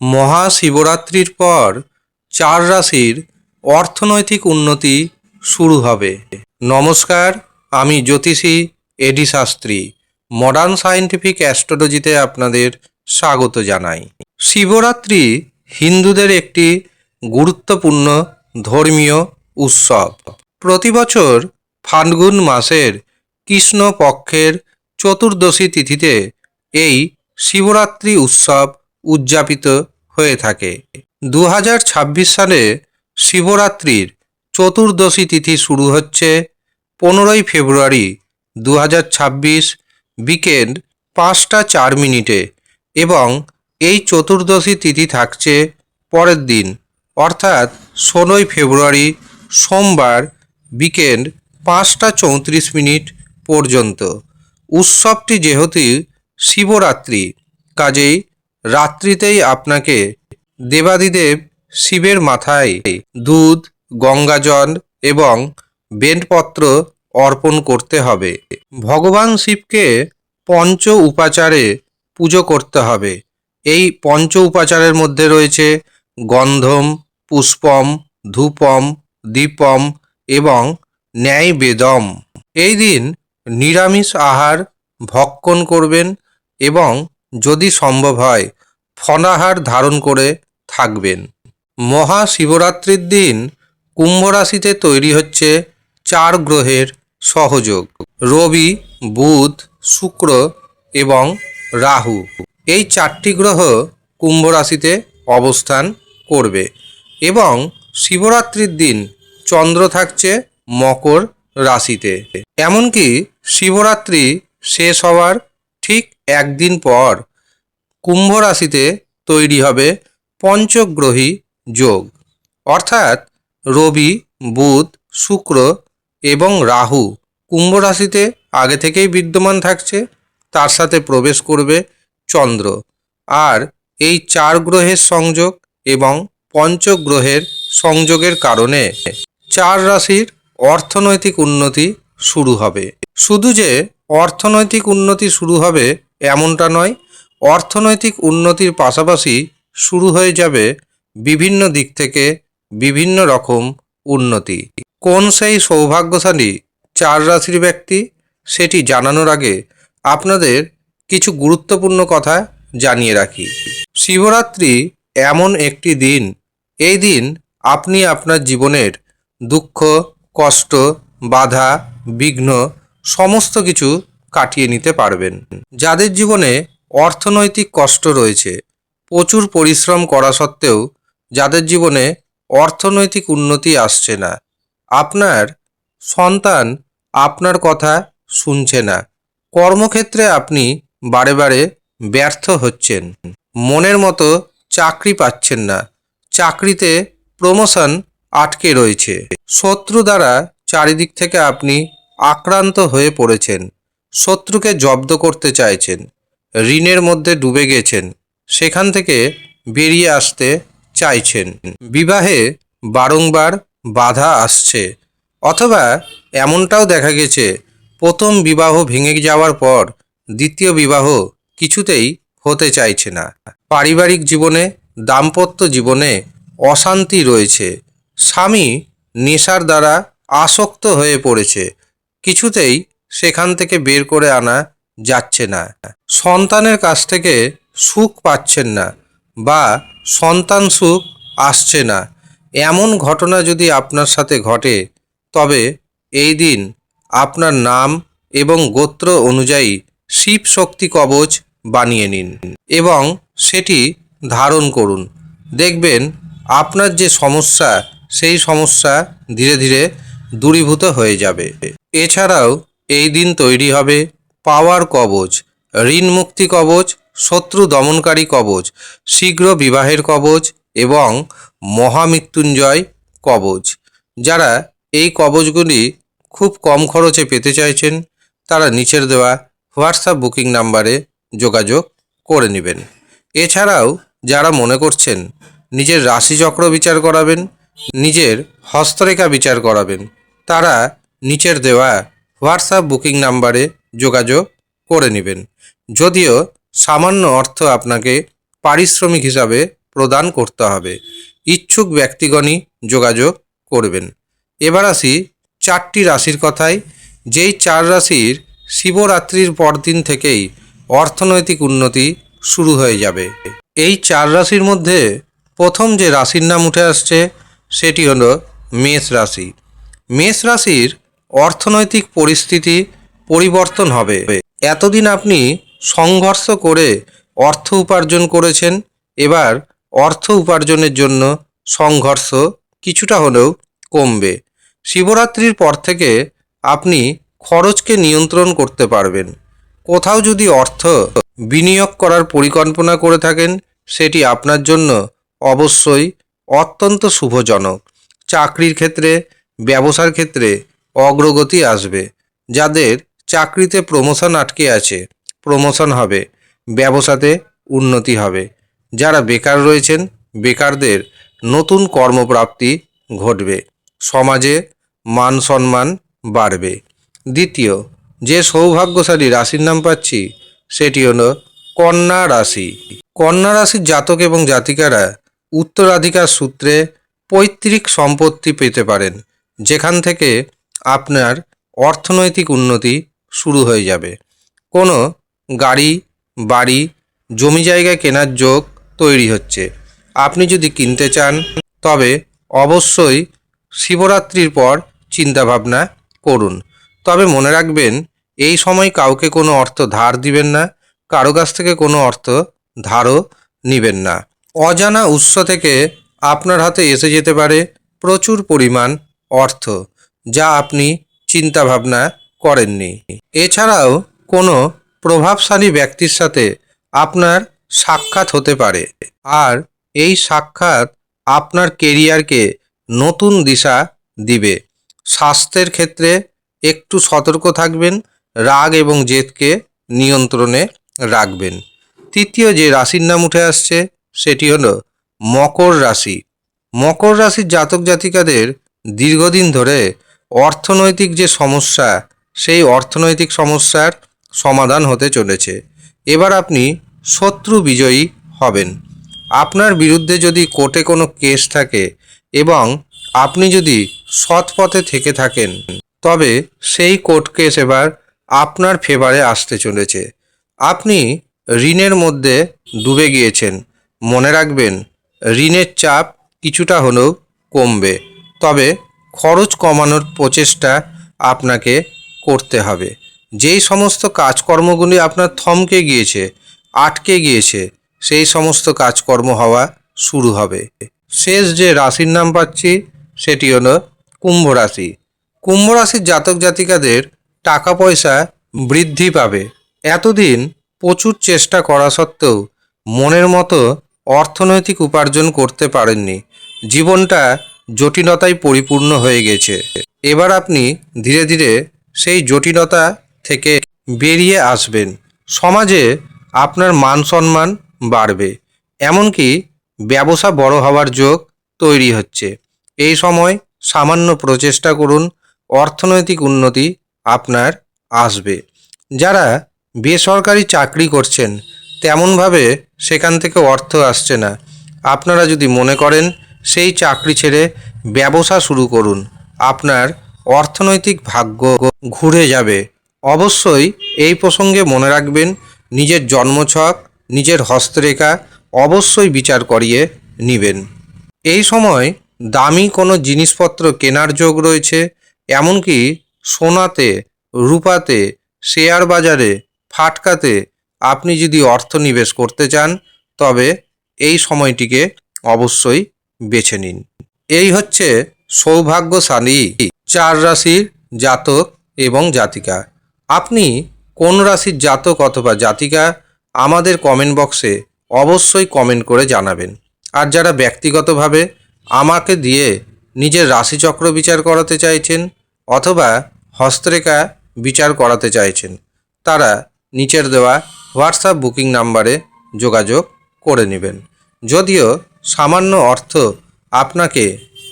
মহাশিবরাত্রির পর চার রাশির অর্থনৈতিক উন্নতি শুরু হবে। নমস্কার, আমি জ্যোতিষী A D Shastri modern scientific অ্যাস্ট্রোলজিতে আপনাদের স্বাগত জানাই। শিবরাত্রি হিন্দুদের একটি গুরুত্বপূর্ণ ধর্মীয় উৎসব। প্রতি বছর ফাল্গুন মাসের কৃষ্ণ পক্ষের চতুর্দশী তিথিতে এই শিবরাত্রি উৎসব উদযাপিত হয়ে থাকে। দু হাজার ছাব্বিশ সালে শিবরাত্রির চতুর্দশী তিথি শুরু হচ্ছে পনেরোই ফেব্রুয়ারি দু বিকেল পাঁচটা চার মিনিটে এবং এই চতুর্দশী তিথি থাকছে পরের দিন, অর্থাৎ ষোলোই ফেব্রুয়ারি সোমবার বিকেল পাঁচটা চৌত্রিশ মিনিট পর্যন্ত। উৎসবটি যেহেতু শিবরাত্রি, কাজেই রাত্রিতেই আপনাকে দেবাদিদেব শিবের মাথায় দুধ, গঙ্গাজল এবং বেলপত্র অর্পণ করতে হবে। ভগবান শিবকে পঞ্চ উপাচারে পুজো করতে হবে। এই পঞ্চ উপাচারের মধ্যে রয়েছে গন্ধম, পুষ্পম, ধূপম, দীপম এবং ন্যায় বেদম এই দিন নিরামিষ আহার ভক্ষণ করবেন এবং যদি সম্ভব হয় ফলাহার ধারণ করে থাকবেন। মহাশিবরাত্রির দিন কুম্ভ রাশিতে তৈরি হচ্ছে চার গ্রহের সহযোগ। রবি, বুধ, শুক্র এবং রাহু। এই চারটি গ্রহ কুম্ভ রাশিতে অবস্থান করবে এবং শিবরাত্রির দিন চন্দ্র থাকছে মকর রাশিতে। এমনকি শিবরাত্রি শেষ হওয়ার ঠিক একদিন পর কুম্ভ রাশিতে তৈরি হবে পঞ্চগ্রহী যোগ। অর্থাৎ রবি, বুধ, শুক্র এবং রাহু কুম্ভ রাশিতে আগে থেকেই বিদ্যমান থাকছে, তার সাথে প্রবেশ করবে চন্দ্র। আর এই চার গ্রহের সংযোগ এবং পঞ্চগ্রহের সংযোগের কারণে চার রাশির অর্থনৈতিক উন্নতি শুরু হবে। শুধু যে অর্থনৈতিক উন্নতি শুরু হবে এমনটা নয় অর্থনৈতিক উন্নতির পাশাপাশি শুরু হয়ে যাবে বিভিন্ন দিক থেকে বিভিন্ন রকম উন্নতি। কোন সেই সৌভাগ্যশালী চার রাশির ব্যক্তি, সেটি জানানোর আগে আপনাদের কিছু গুরুত্বপূর্ণ কথা জানিয়ে রাখি। শিবরাত্রি এমন একটি দিন, এই দিন আপনি আপনার জীবনের দুঃখ, কষ্ট, বাধা, বিঘ্ন সমস্ত কিছু কাটিয়ে নিতে পারবেন। যাদের জীবনে অর্থনৈতিক কষ্ট রয়েছে। প্রচুর পরিশ্রম করা সত্ত্বেও যাদের জীবনে অর্থনৈতিক উন্নতি আসছে না। আপনার সন্তান আপনার কথা শুনছে না। কর্মক্ষেত্রে আপনি বারে বারে ব্যর্থ হচ্ছেন। মনের মতো চাকরি পাচ্ছেন না। চাকরিতে প্রমোশন আটকে রয়েছে। শত্রু দ্বারা চারিদিক থেকে আপনি আক্রান্ত হয়ে পড়েছেন। শত্রুকে জব্দ করতে চাইছেন। ঋণের মধ্যে ডুবে গেছেন। সেখান থেকে বেরিয়ে আসতে চাইছেন। বিবাহে বারংবার বাধা আসছে। অথবা এমনটাও দেখা গেছে, প্রথম বিবাহ ভেঙে যাওয়ার পর দ্বিতীয় বিবাহ কিছুতেই হতে চাইছে না। পারিবারিক জীবনে, দাম্পত্য জীবনে অশান্তি রয়েছে। স্বামী নেশার দ্বারা আসক্ত হয়ে পড়েছে। কিছুতেই সেখান থেকে বের করে আনা যাচ্ছে না। সন্তানের কাছ থেকে সুখ পাচ্ছেন না বা সন্তান সুখ আসছে না। এমন ঘটনা যদি আপনার সাথে ঘটে, তবে এই দিন আপনার নাম এবং গোত্র অনুযায়ী শিব শক্তি কবচ বানিয়ে নিন এবং সেটি ধারণ করুন। দেখবেন আপনার যে সমস্যা, সেই সমস্যা ধীরে ধীরে দূরীভূত হয়ে যাবে। এছাড়াও এই দিন তৈরি হবে পাওয়ার কবচ ঋণ মুক্তি কবচ, শত্রু দমনকারী কবচ, শীঘ্র বিবাহের কবচ এবং মহামৃত্যুঞ্জয় কবচ। যারা এই কবচগুলি খুব কম খরচে পেতে চাইছেন, তারা নিচের দেওয়া হোয়াটসঅ্যাপ বুকিং নাম্বারে যোগাযোগ করে নেবেন। এছাড়াও যারা মনে করছেন নিজের রাশিচক্র বিচার করাবেন, নিজের হস্তরেখা বিচার করাবেন, তারা নিচের দেওয়া হোয়াটসঅ্যাপ বুকিং নাম্বারে যোগাযোগ করে নেবেন। যদিও সামান্য অর্থ আপনাকে পারিশ্রমিক হিসাবে প্রদান করতে হবে। ইচ্ছুক ব্যক্তিগণই যোগাযোগ করবেন। এবার আসি চারটি রাশির কথায়। যেই চার রাশির শিবরাত্রির পরদিন থেকেই অর্থনৈতিক উন্নতি শুরু হয়ে যাবে। এই চার রাশির মধ্যে প্রথম যে রাশির নাম উঠে আসছে, সেটি হলো মেষ রাশি। মেষ রাশির অর্থনৈতিক পরিস্থিতি পরিবর্তন হবে। এতদিন আপনি সংঘর্ষ করে অর্থ উপার্জন করেছেন, এবার অর্থ উপার্জনের জন্য সংঘর্ষ কিছুটা হলেও কমবে। শিবরাত্রির পর থেকে আপনি খরচকে নিয়ন্ত্রণ করতে পারবেন। কোথাও যদি অর্থ বিনিয়োগ করার পরিকল্পনা করে থাকেন, সেটি আপনার জন্য অবশ্যই অত্যন্ত শুভজনক। চাকরির ক্ষেত্রে, ব্যবসার ক্ষেত্রে অগ্রগতি আসবে। যাদের চাকরিতে প্রমোশন আটকে আছে প্রমোশন হবে, ব্যবসাতে উন্নতি হবে। যারা বেকার রয়েছেন, বেকারদের নতুন কর্মপ্রাপ্তি ঘটবে। সমাজে মান সম্মান বাড়বে। দ্বিতীয়, যে সৌভাগ্যশালী রাশির নাম পাচ্ছি, সেটি হলো কন্যা রাশি। কন্যা রাশির জাতক এবং জাতিকারা উত্তরাধিকার সূত্রে পৈতৃক সম্পত্তি পেতে পারেন। যেখান থেকে আপনার অর্থনৈতিক উন্নতি শুরু হয়ে যাবে। কোনো গাড়ি, বাড়ি, জমি জায়গা কেনার যোগ তৈরি হচ্ছে। আপনি যদি কিনতে চান, তবে অবশ্যই শিবরাত্রির পর চিন্তাভাবনা করুন। তবে মনে রাখবেন, এই সময় কাউকে কোনো অর্থ ধার দিবেন না, কারও কাছ থেকে কোনো অর্থ ধারও নেবেন না। অজানা উৎস থেকে আপনার হাতে এসে যেতে পারে প্রচুর পরিমাণ অর্থ। যা আপনি চিন্তাভাবনা করেননি। এছাড়াও কোনো প্রভাবশালী ব্যক্তির সাথে আপনার সাক্ষাৎ হতে পারে। আর এই সাক্ষাৎ আপনার কেরিয়ারকে নতুন দিশা দিবে। স্বাস্থ্যের ক্ষেত্রে একটু সতর্ক থাকবেন, রাগ এবং জেদকে নিয়ন্ত্রণে রাখবেন। তৃতীয় যে রাশির নাম উঠে আসছে, সেটি হলো মকর রাশি। মকর রাশির জাতক জাতিকাদের দীর্ঘদিন ধরে অর্থনৈতিক যে সমস্যা, সেই অর্থনৈতিক সমস্যার সমাধান হতে চলেছে। এবার আপনি শত্রু বিজয়ী হবেন। আপনার বিরুদ্ধে যদি কোর্টে কোনো কেস থাকে এবং আপনি যদি সৎ পথে থেকে থাকেন, তবে সেই কোর্ট কেস এবার আপনার ফেভারে আসতে চলেছে। আপনি ঋণের মধ্যে ডুবে গিয়েছেন। মনে রাখবেন, ঋণের চাপ কিছুটা হলেও কমবে। তবে খরচ কমানোর প্রচেষ্টা আপনাকে করতে হবে। যেই সমস্ত কাজকর্মগুলি আপনার থমকে গিয়েছে, আটকে গিয়েছে, সেই সমস্ত কাজকর্ম হওয়া শুরু হবে। শেষ যে রাশির নাম পাচ্ছি, সেটি হলো কুম্ভ রাশি। কুম্ভ রাশির জাতক জাতিকাদের টাকা পয়সা বৃদ্ধি পাবে। এতদিন প্রচুর চেষ্টা করা সত্ত্বেও মনের মতো অর্থনৈতিক উপার্জন করতে পারেননি। জীবনটা জটিলতায় পরিপূর্ণ হয়ে গেছে। এবার আপনি ধীরে ধীরে সেই জটিলতা থেকে বেরিয়ে আসবেন। সমাজে আপনার মান সম্মান বাড়বে। এমনকি ব্যবসা বড় হওয়ার যোগ তৈরি হচ্ছে। এই সময় সামান্য প্রচেষ্টা করুন, অর্থনৈতিক উন্নতি আপনার আসবে। যারা বেসরকারি চাকরি করছেন, তেমনভাবে সেখান থেকে অর্থ আসছে না। আপনারা যদি মনে করেন সেই চাকরি ছেড়ে ব্যবসা শুরু করুন। আপনার অর্থনৈতিক ভাগ্য ঘুরে যাবে। অবশ্যই এই প্রসঙ্গে মনে রাখবেন, নিজের জন্মছক, নিজের হস্তরেখা অবশ্যই বিচার করিয়ে নেবেন। এই সময় দামি কোনো জিনিসপত্র কেনার যোগ রয়েছে, এমনকি সোনাতে, রূপাতে, শেয়ার বাজারে, ফাটকাতে আপনি যদি অর্থ নিবেশ করতে চান, তবে এই সময়টিকে অবশ্যই বেছে নিন। এই হচ্ছে সৌভাগ্যশালী চার রাশির জাতক এবং জাতিকা। আপনি কোন রাশির জাতক অথবা জাতিকা, আমাদের কমেন্ট বক্সে অবশ্যই কমেন্ট করে জানাবেন। আর যারা ব্যক্তিগতভাবে আমাকে দিয়ে নিজের রাশিচক্র বিচার করাতে চাইছেন অথবা হস্তরেখা বিচার করাতে চাইছেন, তারা নিচের দেওয়া হোয়াটসঅ্যাপ বুকিং নাম্বারে যোগাযোগ করে নেবেন। যদিও সামান্য অর্থ আপনাকে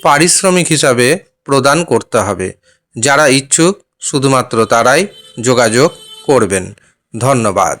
পারিশ্রমিক হিসাবে প্রদান করতে হবে। যারা ইচ্ছুক, শুধুমাত্র তারাই যোগাযোগ করবেন। ধন্যবাদ।